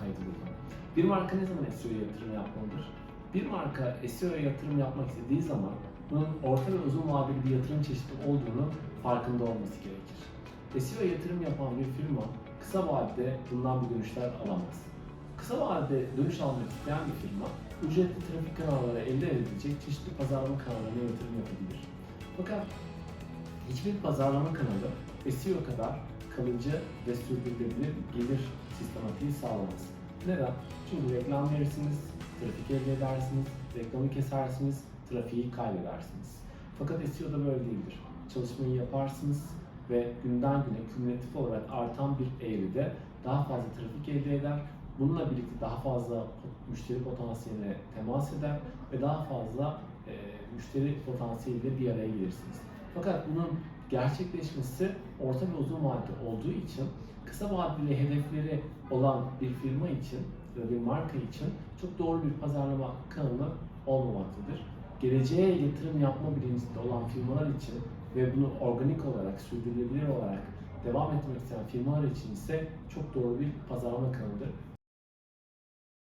kaydedilir. Bir marka ne zaman SEO'ya yatırım yapmalıdır? Bir marka SEO'ya yatırım yapmak istediği zaman bunun orta ve uzun vadeli bir yatırım çeşidi olduğunu farkında olması gerekir. SEO'ya yatırım yapan bir firma kısa vadede bundan bir dönüşler alamaz. Kısa vadede dönüş almak isteyen bir firma ücretli trafik kanalları elde edilecek çeşitli pazarlama kanallarına yatırım yapabilir. Fakat hiçbir pazarlama kanalı SEO kadar kalıcı ve sürdürülebilir gelir sistematiği sağlamaz. Neden? Çünkü reklam verirsiniz, trafik elde edersiniz, reklamı kesersiniz, trafiği kaybedersiniz. Fakat SEO'da böyle değildir. Çalışmayı yaparsınız ve günden güne kümülatif olarak artan bir eğride daha fazla trafik elde eder. Bununla birlikte daha fazla müşteri potansiyeline temas eder ve daha fazla e, müşteri potansiyeliyle bir araya gelirsiniz. Fakat bunun gerçekleşmesi orta ve uzun vadede olduğu için kısa vadeli hedefleri olan bir firma için ya bir marka için çok doğru bir pazarlama kanalı olmamaktadır. Geleceğe yatırım yapma bilincinde olan firmalar için ve bunu organik olarak, sürdürülebilir olarak devam etmek isteyen firmalar için ise çok doğru bir pazarlama kanalıdır.